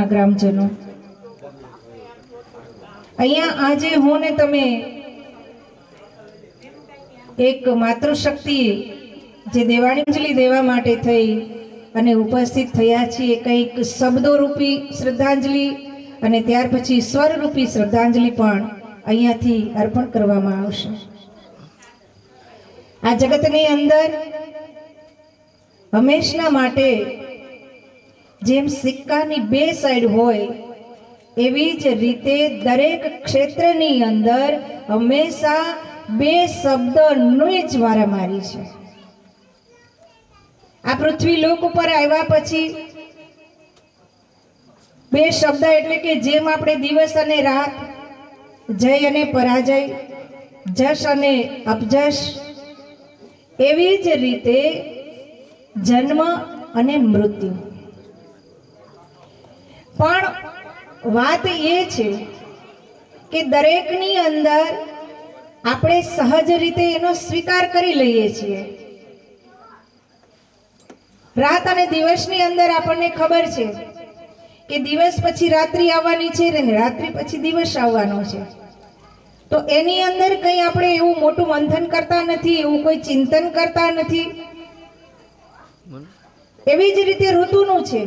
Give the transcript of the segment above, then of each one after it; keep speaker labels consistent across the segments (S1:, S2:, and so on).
S1: ગામના ગ્રામજનો. અહીંયા આજે હું ને તમે એક માતૃશક્તિ જે દેવાણીજલી દેવા માટે થઈ અને ઉપસ્થિત થયા છીએ, કંઈક શબ્દોરૂપી શ્રદ્ધાંજલિ અને ત્યાર પછી સ્વરરૂપી શ્રદ્ધાંજલિ પણ અહીંયાથી અર્પણ કરવામાં આવશે. આ જગતની અંદર હંમેશના માટે જેમ સિક્કાની બે સાઈડ હોય, એવી જ રીતે દરેક ક્ષેત્રની અંદર હંમેશા બે શબ્દોની જ મારામારી છે. આ પૃથ્વી લોક ઉપર આવ્યા પછી બે શબ્દ એટલે કે જેમ આપણે દિવસ અને રાત, જય અને પરાજય, જશ અને અપજશ, એવી જ રીતે જન્મ અને મૃત્યુ. પણ વાત એ છે કે દરેકની અંદર આપણે સહજ રીતે એનો સ્વીકાર કરી લઈએ છીએ. રાત અને દિવસની અંદર આપણને ખબર છે કે દિવસ પછી રાત્રિ આવવાની છે ને રાત્રિ પછી દિવસ આવવાનો છે. તો એની અંદર કંઈ આપણે એવું મોટું મંથન કરતા નથી એવું કોઈ ચિંતન કરતા નથી. એવી જ રીતે ઋતુનું છે.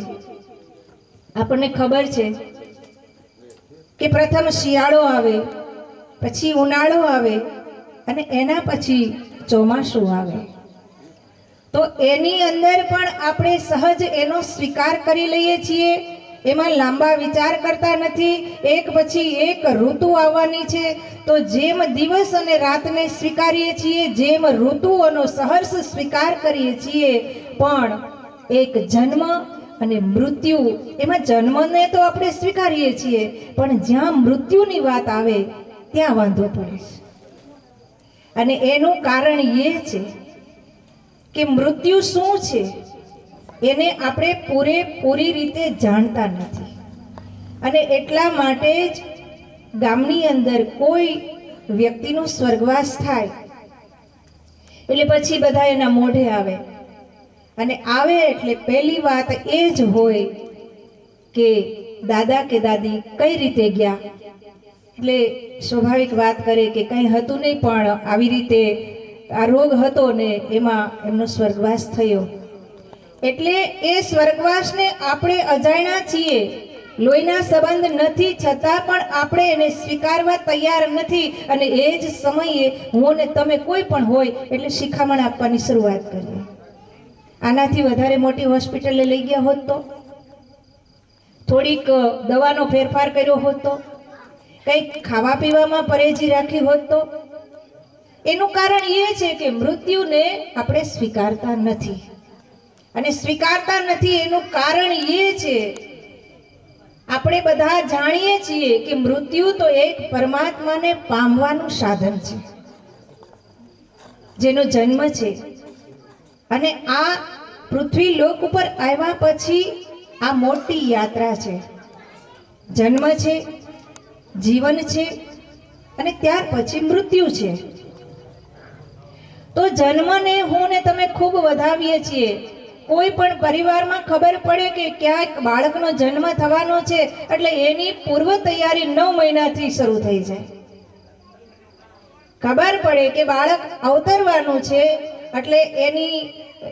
S1: આપણને ખબર છે કે પ્રથમ શિયાળો આવે, પછી ઉનાળો આવે અને એના પછી ચોમાસું આવે. તો એની અંદર પણ આપણે સહજ એનો સ્વીકાર કરી લઈએ છીએ. એમાં લાંબા વિચાર કરતા નથી. એક પછી એક ઋતુ આવવાની છે. તો જેમ દિવસ અને રાતને સ્વીકારીએ છીએ, જેમ ઋતુઓનો સહર્ષ સ્વીકાર કરીએ છીએ, પણ એક જન્મ અને મૃત્યુ, એમાં જન્મને તો આપણે સ્વીકારીએ છીએ, પણ જ્યાં મૃત્યુની વાત આવે, ત્યાં વાંધો પડે છે. અને એનું કારણ એ છે કે મૃત્યુ શું છે, એને આપણે પૂરેપૂરી રીતે જાણતા નથી. અને એટલા માટે જ ગામની અંદર કોઈ વ્યક્તિનો સ્વર્ગવાસ થાય, એટલે પછી બધા એના મોઢે આવે. અને આવે એટલે પહેલી વાત એ જ હોય કે દાદા કે દાદી કઈ રીતે ગયા? એટલે સ્વાભાવિક વાત કરે કે કંઈ હતું નહીં, પણ આવી રીતે આ રોગ હતો ને એમાં એમનો સ્વર્ગવાસ થયો. એટલે એ સ્વર્ગવાસને આપણે અજાણ્યા છીએ. લોહીના સંબંધ નથી, છતાં પણ આપણે એને સ્વીકારવા તૈયાર નથી. અને એ જ સમયે હું ને તમે કોઈ પણ હોય એટલે શિખામણ આપવાની શરૂઆત કરીએ. આનાથી વધારે મોટી હોસ્પિટલે લઈ ગયા હોત તો? થોડીક દવાનો ફેરફાર કર્યો હોત તો? કંઈક ખાવા પીવામાં પરેજી રાખી હોત તો? એનું કારણ એ છે કે મૃત્યુને આપણે સ્વીકારતા નથી. અને સ્વીકારતા નથી એનું કારણ એ છે, આપણે બધા જાણીએ છીએ કે મૃત્યુ તો એક પરમાત્માને પામવાનું સાધન છે. જેનો જન્મ છે. અને આ પૃથ્વી લોક ઉપર આવ્યા પછી આ મોટી યાત્રા છે. જન્મ છે, જીવન છે અને ત્યાર પછી મૃત્યુ છે. તો જન્મને હું ને તમે ખૂબ વધાવીએ છીએ. કોઈ પણ પરિવારમાં ખબર પડે કે ક્યાંક બાળકનો જન્મ થવાનો છે, એટલે એની પૂર્વ તૈયારી નવ મહિનાથી શરૂ થઈ જાય. ખબર પડે કે બાળક અવતરવાનું છે એટલે એની,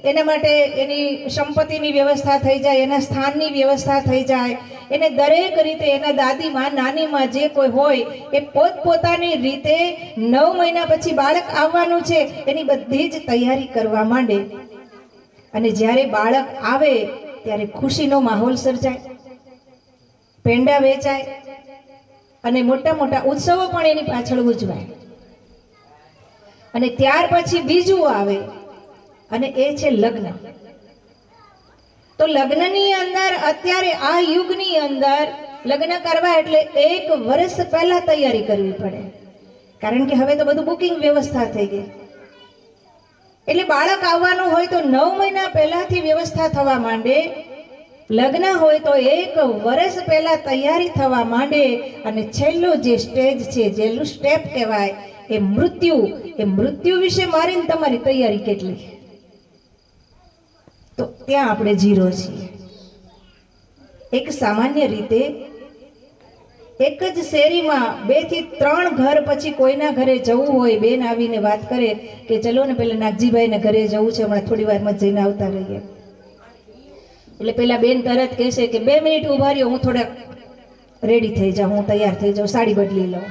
S1: એના માટે એની સંપત્તિની વ્યવસ્થા થઈ જાય, એના સ્થાનની વ્યવસ્થા થઈ જાય. એને દરેક રીતે એના દાદીમાં, નાનીમાં જે કોઈ હોય, એ પોતપોતાની રીતે નવ મહિના પછી બાળક આવવાનું છે, એની બધી જ તૈયારી કરવા માંડે. અને જ્યારે બાળક આવે, ત્યારે ખુશીનો માહોલ સર્જાય, પેંડા વેચાય, અને મોટા મોટા ઉત્સવો પણ એની પાછળ ઉજવાય. અને ત્યાર પછી બીજું આવે, અને એ છે લગ્ન. તો લગ્નની અંદર અત્યારે આ યુગની અંદર લગ્ન કરવા એટલે એક વર્ષ પહેલા તૈયારી કરવી પડે. કારણ કે હવે તો બધું બુકિંગ વ્યવસ્થા થઈ ગઈ. એટલે બાળક આવવાનું હોય તો નવ મહિના પહેલાથી વ્યવસ્થા થવા માંડે. લગ્ન હોય તો એક વર્ષ પહેલા તૈયારી થવા માંડે. અને છેલ્લું જે સ્ટેજ છે છેલ્લું સ્ટેપ કહેવાય એ મૃત્યુ એ મૃત્યુ વિશે મારીને તમારી તૈયારી કેટલી? તો ત્યાં આપણે જીરો છીએ. એક સામાન્ય રીતે એક જ શેરીમાં બેથી ત્રણ ઘર પછી કોઈના ઘરે જવું હોય, બેન આવીને વાત કરે કે ચલો ને પેલા નાગજીભાઈને ઘરે જવું છે, હમણાં થોડી વારમાં જઈને આવતા રહીએ. એટલે પેલા બેન તરત કહેશે કે બે મિનિટ ઊભા રહ્યો, હું થોડાક રેડી થઈ જાઉં, હું તૈયાર થઈ જાઉં, સાડી બદલી લઉં.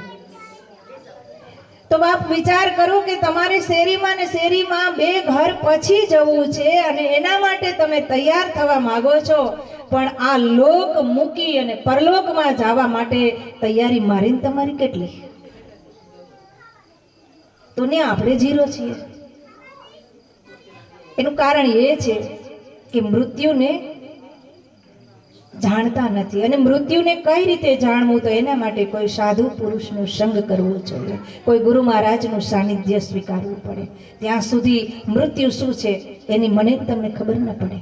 S1: તો બાપ વિચાર કરો કે તમારે શેરીમાં ને શેરીમાં બે ઘર પછી જવું છે અને એના માટે તમે તૈયાર થવા માંગો છો. પણ આ લોક મૂકી અને પરલોકમાં જવા માટે તૈયારી મારીને તમારી કેટલી? તો ને આપણે જીરો છીએ. એનું કારણ એ છે કે મૃત્યુને જાણતા નથી. અને મૃત્યુને કઈ રીતે જાણવું? તો એના માટે કોઈ સાધુ પુરુષનો સંગ કરવો જોઈએ. કોઈ ગુરુ મહારાજનું સાનિધ્ય સ્વીકારવું પડે. ત્યાં સુધી મૃત્યુ શું છે એની મને તમને ખબર ન પડે.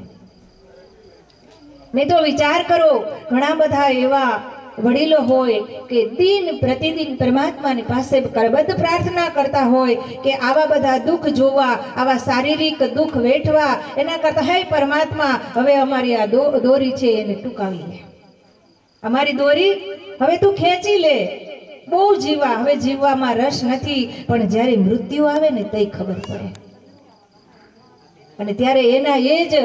S1: નહીં તો વિચાર કરો, ઘણા બધા એવા વડીલો હોય કે દિન પ્રતિદિન પરમાત્માની પાસે કરબદ્ધ પ્રાર્થના કરતા હોય કે આવા બધા દુઃખ જોવા, આવા શારીરિક દુઃખ વેઠવા, એના કરતા, હે પરમાત્મા, હવે અમારી આ દોરી છે એને ટૂંકાવી લે. અમારી દોરી હવે તું ખેંચી લે. બહુ જીવા, હવે જીવવામાં રસ નથી, પણ જ્યારે મૃત્યુ આવે ને તઈ ખબર પડે. અને ત્યારે એના એ જ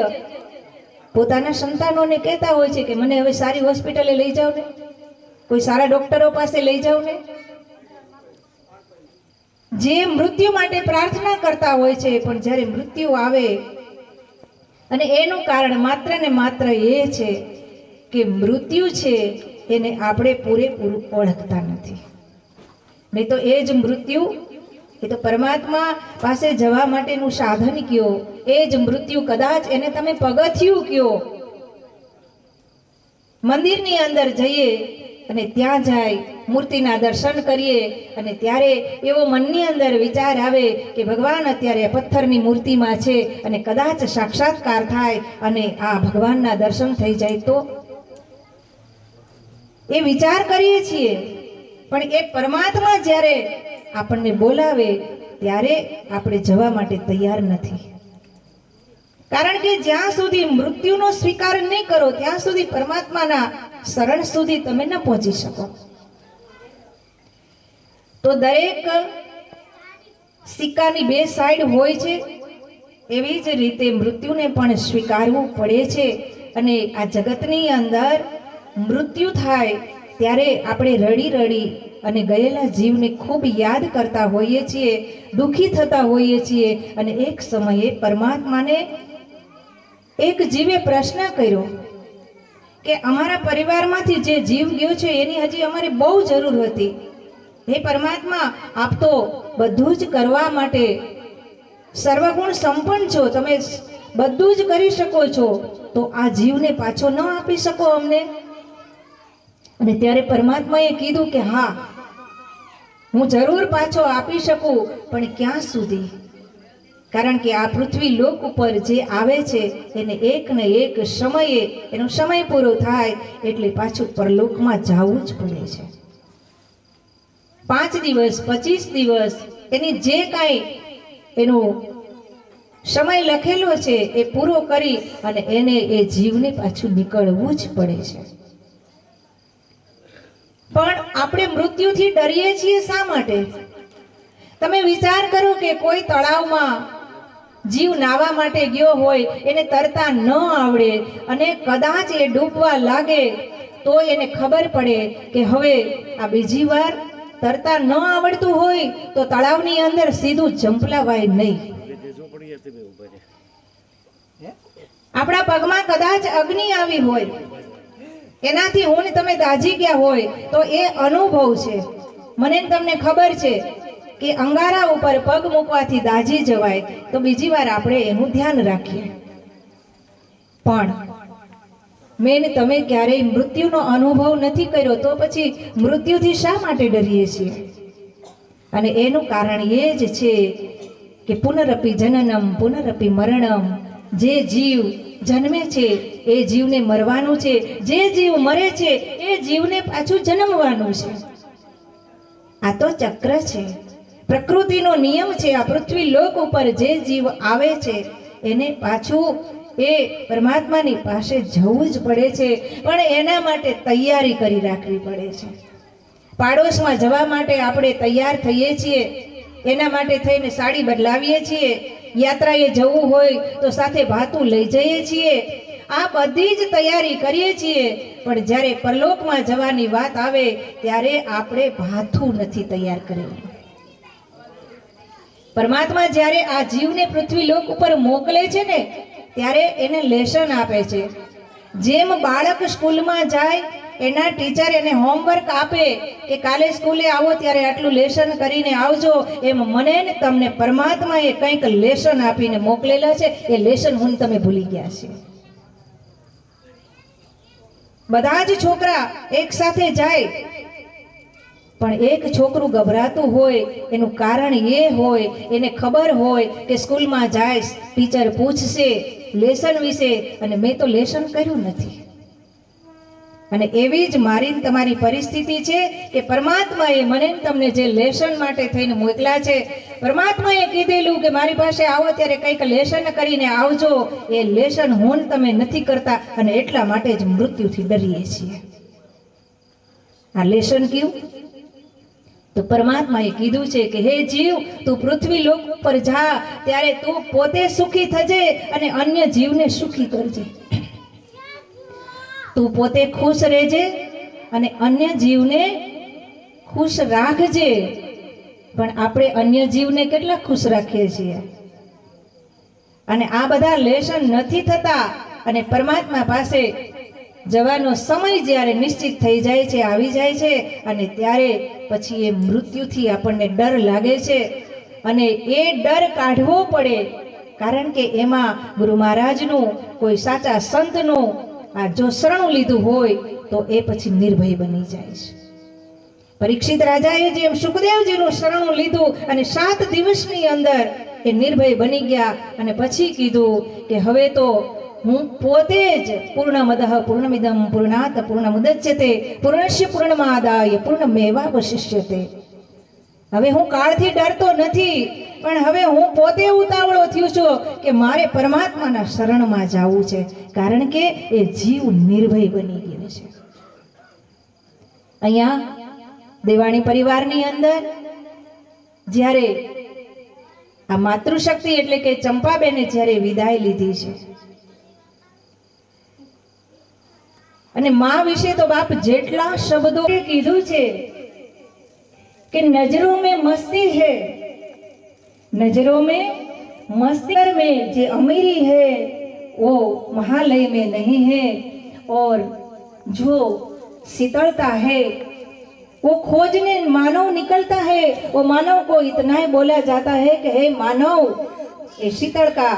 S1: પોતાના સંતાનોને કહેતા હોય છે કે, મને હવે સારી હોસ્પિટલે લઈ જાઓ ને. કોઈ સારા ડોક્ટરો પાસે લઈ જાઓ ને? જે મૃત્યુ માટે પ્રાર્થના કરતા હોય છે, પણ જ્યારે મૃત્યુ આવે, અને એનું કારણ માત્ર ને માત્ર એ છે કે મૃત્યુ છે, એને આપણે પૂરેપૂરું ઓળખતા નથી. નહીં તો એ જ મૃત્યુ, એ તો પરમાત્મા પાસે જવા માટેનું સાધન કયો, એ જ મૃત્યુ કદાચ એને તમે પગથિયું કયો. મંદિરની અંદર જઈએ અને ત્યાં જાય, મૂર્તિના દર્શન કરીએ અને ત્યારે એવો મનની અંદર વિચાર આવે કે ભગવાન અત્યારે પથ્થરની મૂર્તિમાં છે અને કદાચ સાક્ષાત્કાર થાય અને આ ભગવાનના દર્શન થઈ જાય તો? એ વિચાર કરીએ છીએ, પણ એ પરમાત્મા જ્યારે આપણને બોલાવે, ત્યારે આપણે જવા માટે તૈયાર નથી. કારણ કે જ્યાં સુધી મૃત્યુનો સ્વીકાર નહીં કરો, ત્યાં સુધી પરમાત્માના શરણ સુધી તમે ન પહોંચી શકો. તો દરેક સિક્કાની બે સાઈડ હોય છે. એવી જ રીતે મૃત્યુને પણ સ્વીકારવું પડે છે અને આ જગતની અંદર મૃત્યુ થાય ત્યારે આપણે રડી રડી અને ગયેલા જીવને ખૂબ યાદ કરતા હોઈએ છીએ, દુઃખી થતા હોઈએ છીએ અને એક સમયે પરમાત્માને એક જીવે પ્રશ્ન કર્યો કે અમારા પરિવારમાંથી જે જીવ ગયો છે, એની હજી અમારે બહુ જરૂર હતી. હે પરમાત્મા, આપ તો બધું જ કરવા માટે સર્વગુણ સંપન્ન છો. તમે બધું જ કરી શકો છો. તો આ જીવને પાછો ન આપી શકો અમને? અને ત્યારે પરમાત્માએ કીધું કે હા, હું જરૂર પાછો આપી શકું, પણ ક્યાં સુધી? કારણ કે આ પૃથ્વી લોક ઉપર જે આવે છે, એને એક ને એક સમયે, એનો સમય પૂરો થાય એટલે પાછું પરલોકમાં જવું જ પડે છે. પાંચ દિવસ, પચીસ દિવસ, એની જે કાંઈ એનો સમય લખેલો છે એ પૂરો કરી અને એને એ જીવને પાછું નીકળવું જ પડે છે. પણ આપણે મૃત્યુથી ડરીએ છીએ શા માટે? તમે વિચાર કરો કે કોઈ તળાવમાં જીવ નાવા માટે ગયો હોય, એને તરતા ન આવડે અને કદાચ એ ડૂબવા લાગે તો એને ખબર પડે કે હવે આ બીજી વાર તરતા ન આવડતું હોય, તો તળાવની અંદર સીધું જંપલાવાય નહીં. આપણા પગમાં કદાચ અગ્નિ આવી હોય, એનાથી હું તમે દાજી ગયા હોય, તો એ અનુભવ છે. મને તમને ખબર છે કે અંગારા ઉપર પગ મૂકવાથી દાજી જવાય, તો બીજી વાર આપણે એનું ધ્યાન રાખીએ. પણ મેં તમે ક્યારેય મૃત્યુનો અનુભવ નથી કર્યો, તો પછી મૃત્યુથી શા માટે ડરીએ છીએ? અને એનું કારણ એ જ છે કે પુનરપી જનનમ, પુનરપી મરણમ, જે જીવ જન્મે છે, એ જીવને મરવાનું છે, જે જીવ મરે છે, એ જીવને પાછું જન્મવાનું છે. આ તો ચક્ર છે. પ્રકૃતિનો નિયમ છે, આ પૃથ્વી લોક ઉપર જે જીવ આવે છે, એને પાછું એ પરમાત્માની પાસે જવું જ પડે છે, પણ એના માટે તૈયારી કરી રાખવી પડે છે. પાડોશમાં જવા માટે આપણે તૈયાર થઈએ છીએ, એના માટે થઈને સાડી બદલાવીએ છીએ, યાત્રાએ જવું હોય તો સાથે ભાતું લઈ જઈએ છીએ, આ બધી જ તૈયારી કરીએ છીએ, પણ જ્યારે પરલોકમાં જવાની વાત આવે, ત્યારે આપણે ભાથું નથી તૈયાર કરેલું પરમાત્મા જ્યારે આ જીવને પૃથ્વી લોક ઉપર મોકલે છે ને, ત્યારે એને લેસન આપે છે. જેમ બાળક સ્કૂલમાં જાય, એના ટીચર એને હોમવર્ક આપે કે કાલે સ્કૂલે આવો ત્યારે આટલું લેસન કરીને આવજો, એમ મને ને તમને પરમાત્માએ કંઈક લેસન આપીને મોકલેલા છે. એ લેસન હું તમે ભૂલી ગયા છે બધા જ છોકરા એક સાથે જાય પણ એક છોકરું ગભરાતું હોય, એનું કારણ એ હોય, એને ખબર હોય કે સ્કૂલમાં જાય ટીચર પૂછશે, લેસન વિશે, અને મેં તો લેસન કર્યું નથી. અને એવી જ મારી તમારી પરિસ્થિતિ છે કે પરમાત્માએ મને તમને જે લેસન માટે થઈને મોકલ્યા છે, પરમાત્માએ કીધેલું કે મારી પાસે આવો ત્યારે કંઈક લેસન કરીને આવજો, એ લેસન હું તમે નથી કરતા, અને એટલા માટે જ મૃત્યુથી ડરીએ છીએ. આ લેસન કયું? તો પરમાત્માએ કીધું છે કે, હે જીવ, તું પૃથ્વી લોક ઉપર જા, ત્યારે તું પોતે સુખી થજે અને અન્ય જીવને સુખી કરજે. તું પોતે ખુશ રહેજે અને અન્ય જીવને ખુશ રાખજે. પણ આપણે અન્ય જીવને કેટલા ખુશ રાખીએ છીએ? અને આ બધા લેશન નથી થતા અને પરમાત્મા પાસે જવાનો સમય જ્યારે નિશ્ચિત થઈ જાય છે, આવી જાય છે અને ત્યારે પછી એ મૃત્યુથી આપણને ડર લાગે છે. અને એ ડર કાઢવો પડે, કારણ કે એમાં ગુરુ મહારાજનું કોઈ સાચા સંતનું આ જો શરણું લીધું હોય, તો એ પછી નિર્ભય બની જાય છે. પરીક્ષિત રાજાએ જેમ સુખદેવજીનું શરણું લીધું અને સાત દિવસની અંદર એ નિર્ભય બની ગયા અને પછી કીધું કે હવે તો હું પોતે જ પૂર્ણમદઃ, પૂર્ણમિદમ, પૂર્ણાત, પૂર્ણમુદચ્યતે, પૂર્ણશ્ય પૂર્ણમાદાય, પૂર્ણમેવાવશિષ્યતે. હવે હું કાળથી ડરતો નથી, પણ હવે હું પોતે ઉતાવળો થયું છું કે મારે પરમાત્માના શરણમાં જવું છે, કારણ કે એ જીવ નિર્ભય બની ગયો છે. અહીંયા દેવાણી પરિવારની અંદર જ્યારે આ માતૃશક્તિ એટલે કે ચંપાબેને જ્યારે વિદાય લીધી છે અને મા વિશે તો બાપ જેટલા શબ્દો કીધું છે कि नजरों में मस्ती है नजरों में मस्ती में जो अमीरी है वो महालय में नहीं है और जो शीतलता है वो खोजने मानव निकलता है वो मानव को इतना ही बोला जाता है कि हे मानव એ શીતળકા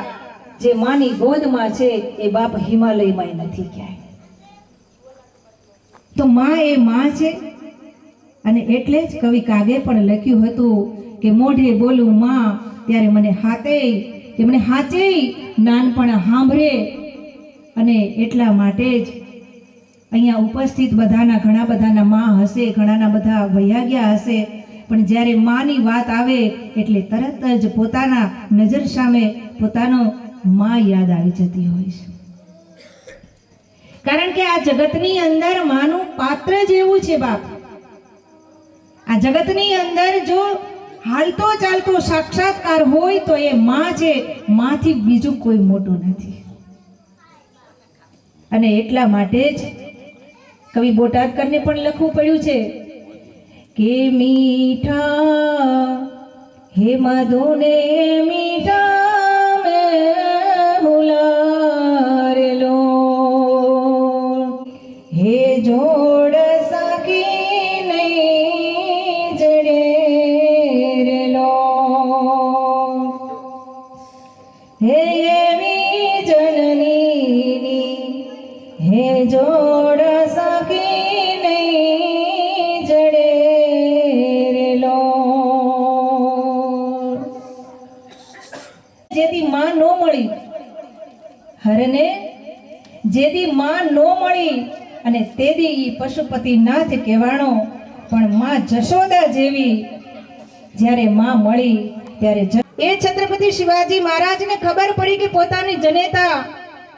S1: જે માની ગોદમાં છે એ બાપ હિમાલયમાં નથી ક્યાંય તો માં એ માં છે. અને એટલે જ કવિ કાગે પણ લખ્યું હતું કે મોઢે બોલું માં, ત્યારે મને હાથે, કે મને હાચે નાનપણ સાંભળે અને એટલા માટે જ અહીંયા ઉપસ્થિત બધાના, ઘણા બધાના માં હશે, ઘણાના બધા વૈયા ગયા હશે. પણ જ્યારે માની વાત આવે, એટલે તરત જ પોતાના નજર સામે પોતાનો માં યાદ આવી જતી હોય છે. કારણ કે આ જગતની અંદર માનું પાત્ર જ એવું છે બાપ. આ જગતની અંદર જો હાલતો ચાલતો સાક્ષાત્કાર હોય તો એ માં છે, માંથી બીજું કોઈ મોટું નથી. અને એટલા માટે જ કવિ બોટાદકરને પણ લખવું પડ્યું છે કે મીઠા હે મધુને મીઠા માં નો મળી અને તેદી ઈ પશુપતિનાથ કહેવાણો પણ માં જશોદા જેવી જ્યારે માં મળી ત્યારે એ છત્રપતિ શિવાજી મહારાજને ખબર પડી કે પોતાની જનેતા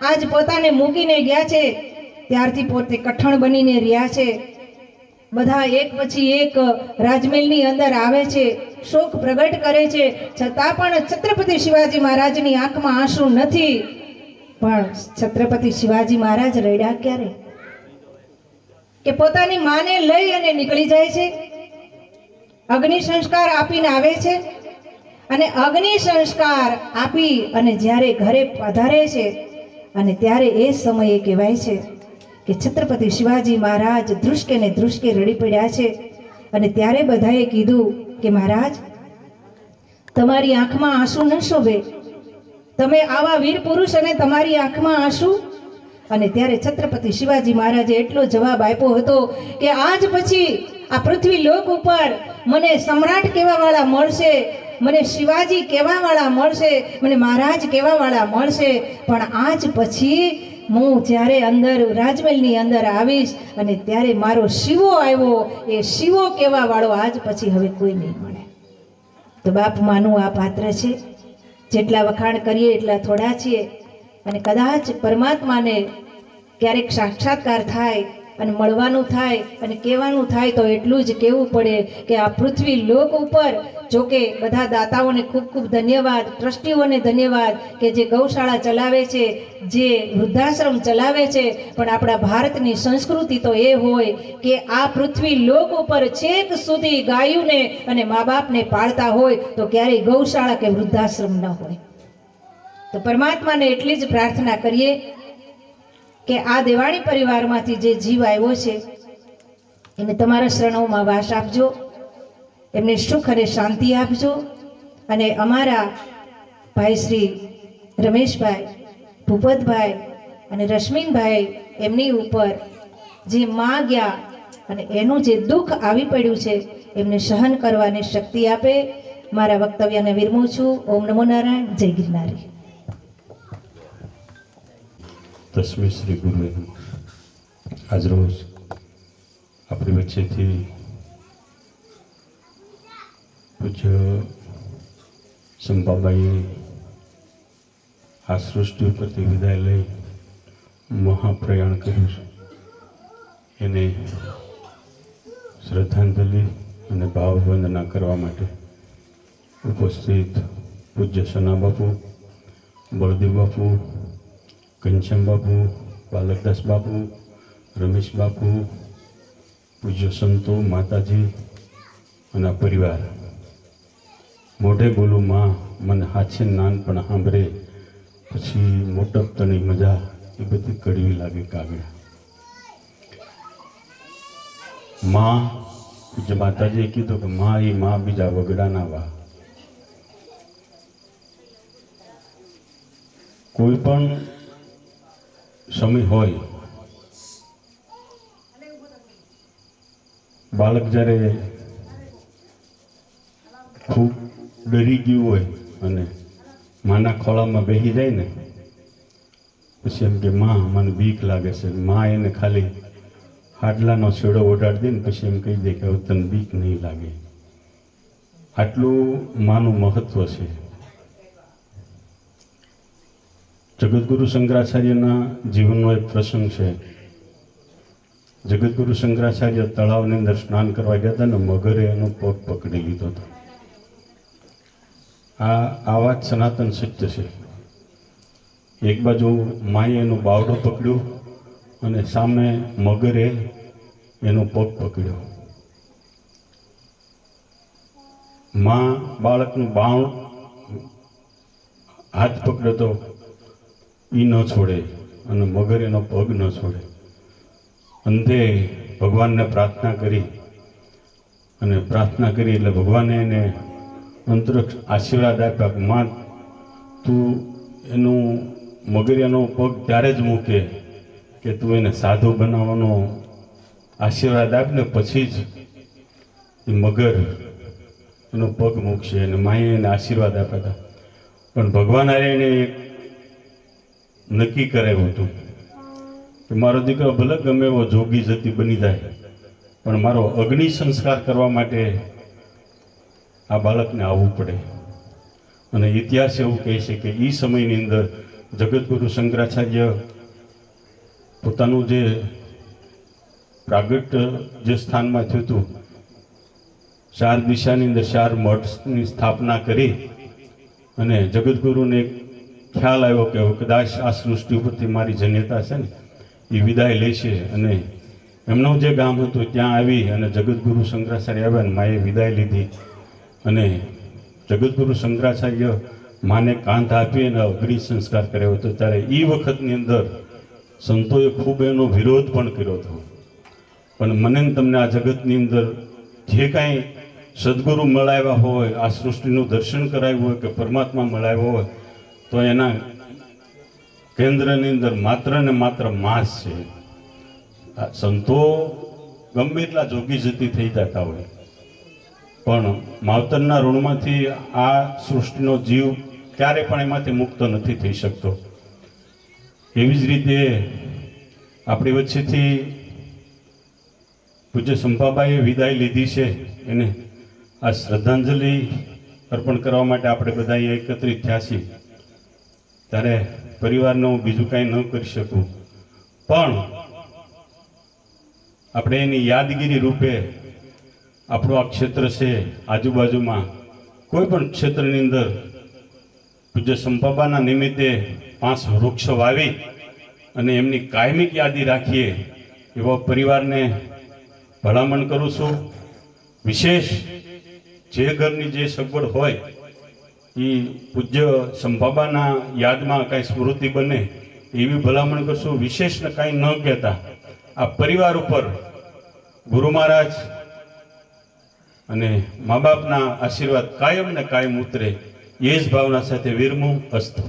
S1: આજ પોતાને મૂકીને ગયા છે. ત્યારથી પોતે કઠણ બનીને રહ્યા છે. બધા એક પછી એક રાજમહેલની અંદર આવે છે, શોક પ્રગટ કરે છે. છતાં પણ છત્રપતિ શિવાજી મહારાજની આંખમાં આંસુ નથી. પણ છત્રપતિ શિવાજી મહારાજ રડ્યા ક્યારે? કે પોતાની માને લઈ અને નીકળી જાય છે? અગ્નિ સંસ્કાર આપીને આવે છે? અને અગ્નિ સંસ્કાર આપી અને જ્યારે ઘરે પધારે છે, અને ત્યારે એ સમયે કહેવાય છે કે છત્રપતિ શિવાજી મહારાજ ધ્રુસકે ને ધ્રુસકે રડી પડ્યા છે. અને ત્યારે બધાએ કીધું કે મહારાજ, તમારી આંખમાં આંસુ ન શોભે. તમે આવા વીર પુરુષ અને તમારી આંખમાં આંસુ? અને ત્યારે છત્રપતિ શિવાજી મહારાજે એટલો જવાબ આપ્યો હતો કે આજ પછી આ પૃથ્વી લોક ઉપર મને સમ્રાટ કહેવાવાળા મળશે, મને શિવાજી કહેવાવાળા મળશે, મને મહારાજ કહેવાવાળા મળશે. પણ આજ પછી હું જ્યારે અંદર, રાજમહેલની અંદર આવીશ અને ત્યારે મારો શિવો આવ્યો, એ શિવો કહેવાવાળો આજ પછી હવે કોઈ નહીં મળે. તો બાપ, માનું આ પાત્ર છે? જેટલા વખાણ કરીએ એટલા થોડા છીએ. અને કદાચ પરમાત્માને ક્યારેક સાક્ષાત્કાર થાય અને મળવાનું થાય અને કહેવાનું થાય તો એટલું જ કહેવું પડે કે આ પૃથ્વી લોક ઉપર જોકે બધા દાતાઓને ખૂબ ખૂબ ધન્યવાદ, ટ્રસ્ટીઓને ધન્યવાદ કે જે ગૌશાળા ચલાવે છે, જે વૃદ્ધાશ્રમ ચલાવે છે, પણ આપણા ભારતની સંસ્કૃતિ તો એ હોય કે આ પૃથ્વી લોક ઉપર છેક સુધી ગાયુને અને મા બાપને પાળતા હોય તો ક્યારેય ગૌશાળા કે વૃદ્ધાશ્રમ ન હોય. તો પરમાત્માને એટલી જ પ્રાર્થના કરીએ કે આ દેવાણી પરિવારમાંથી જે જીવ આવ્યો છે, એને તમારા શરણોમાં વાસ આપજો, એમને સુખ અને શાંતિ આપજો, અને અમારા ભાઈ શ્રી રમેશભાઈ, ભૂપતભાઈ અને રશ્મિનભાઈ એમની ઉપર જે માગ્યા અને એનું જે દુઃખ આવી પડ્યું છે, એમને સહન કરવાની શક્તિ આપે. મારા વક્તવ્યને વિરમું છું. ઓમ નમો નારાયણ. જય ગિરનારી.
S2: તસ્મી શ્રી ગુરુએ નમઃ. આજરોજ આપણી વચ્ચેથી પૂજ્ય સંભાબાઈએ આ સૃષ્ટિ ઉપરથી વિદાય લઈ મહાપ્રયાણ કર્યું છે એને શ્રદ્ધાંજલિ અને ભાવવંદના કરવા માટે ઉપસ્થિત પૂજ્ય સના બાપુ બળદેવ બાપુ ઘનશ્યામ બાપુ બાલકદાસ બાપુ રમેશ બાપુ પૂજ્ય સંતો માતાજી અને પરિવાર મોઢે બોલું માં મને હાથે નાનપણ સાંભળે પછી મોટપતની મજા એ બધી કડવી લાગે કાગડા માં પૂજ્ય માતાજીએ કીધું કે માં એ માં બીજા વગડાના વા કોઈ પણ સમય હોય. બાળક જ્યારે ખૂબ ડરી ગયું હોય અને માના ખોળામાં બેસી જાય ને, પછી એમ કે, માં, મને બીક લાગે છે. માં એને ખાલી હાડલાનો છેડો ઓઢાડી દે ને, પછી એમ કહી દે કે, હવે તને બીક નહીં લાગે. આટલું માનું મહત્વ છે. જગતગુરુ શંકરાચાર્યના જીવનનો એક પ્રસંગ છે. જગતગુરુ શંકરાચાર્ય તળાવની અંદર સ્નાન કરવા ગયા હતા ને મગરે એનો પગ પકડી લીધો હતો. આ આ વાત સનાતન સત્ય છે. એક બાજુ માએ એનો બાવડો પકડ્યો અને સામે મગરે એનો પગ પકડ્યો. માં બાળકનું બાણ હાથ પકડ્યો તો એ ન છોડે અને મગર એનો પગ ન છોડે. અંતે ભગવાનને પ્રાર્થના કરી અને પ્રાર્થના કરી એટલે ભગવાને એને અંતરક્ષ આશીર્વાદ આપ્યા કે માં, તું એનું મગરિયાનો પગ ત્યારે જ મૂકે કે તું એને સાધુ બનાવવાનો આશીર્વાદ આપ ને પછી જ એ મગર એનો પગ મૂકશે અને માએ એને આશીર્વાદ આપ્યા હતા. પણ ભગવાન હારે એને એક નક્કી કરાયું હતું કે મારો દીકરો ભલે ગમે એવો જોગી જતી બની જાય, પણ મારો અગ્નિ સંસ્કાર કરવા માટે આ બાળકને આવવું પડે. અને ઇતિહાસ એવું કહે છે કે એ સમયની અંદર જગતગુરુ શંકરાચાર્ય પોતાનું જે પ્રાગટ જે સ્થાનમાં થયું હતું, ચાર દિશાની અંદર ચાર મઠની સ્થાપના કરી અને જગતગુરુને ખ્યાલ આવ્યો કે કદાચ આ સૃષ્ટિ ઉપરથી મારી જન્યતા છે ને, એ વિદાય લેશે અને એમનું જે ગામ હતું ત્યાં આવી અને જગતગુરુ શંકરાચાર્ય આવ્યા અને માએ વિદાય લીધી. અને જગતગુરુ શંકરાચાર્ય માને કાંધ આપી અને અગ્નિ સંસ્કાર કર્યો હતો. ત્યારે એ વખતની અંદર સંતોએ ખૂબ એનો વિરોધ પણ કર્યો હતો. પણ મને તમને આ જગતની અંદર જે કાંઈ સદગુરુ મળાવ્યા હોય, આ સૃષ્ટિનું દર્શન કરાવ્યું હોય કે પરમાત્મા મળાવ્યો હોય તો એના કેન્દ્રની અંદર માત્ર ને માત્ર માસ છે. સંતો ગમે એટલા જોગી જતી થઈ જતા હોય. પણ માવતરના ઋણમાંથી આ સૃષ્ટિનો જીવ ક્યારે પણ એમાંથી મુક્ત નથી થઈ શકતો. એવી જ રીતે આપણી વચ્ચેથી પૂજ્ય સંભાબાઈએ વિદાય લીધી છે. એને આ શ્રદ્ધાંજલિ અર્પણ કરવા માટે આપણે બધા અહીંયા એકત્રિત થયા છીએ. ત્યારે પરિવારને હું બીજું કાંઈ ન કરી શકું. પણ આપણે એની યાદગીરી રૂપે આપણું આ ક્ષેત્ર છે આજુબાજુમાં કોઈ પણ ક્ષેત્રની અંદર પૂજ્ય સંપાબાના નિમિત્તે પાંચ વૃક્ષ વાવી અને એમની કાયમિક યાદી રાખીએ એવા પરિવારને ભલામણ કરું છું. વિશેષ જે ઘરની જે સગવડ હોય એ પૂજ્ય સંભાબાના યાદમાં કાંઈ સ્મૃતિ બને, એવી ભલામણ કરશું. વિશેષને કાંઈ ન કહેતા. આ પરિવાર ઉપર ગુરુ મહારાજ અને મા બાપના આશીર્વાદ કાયમ ને કાયમ ઉતરે. એ જ ભાવના સાથે વિરમું અસ્તુ.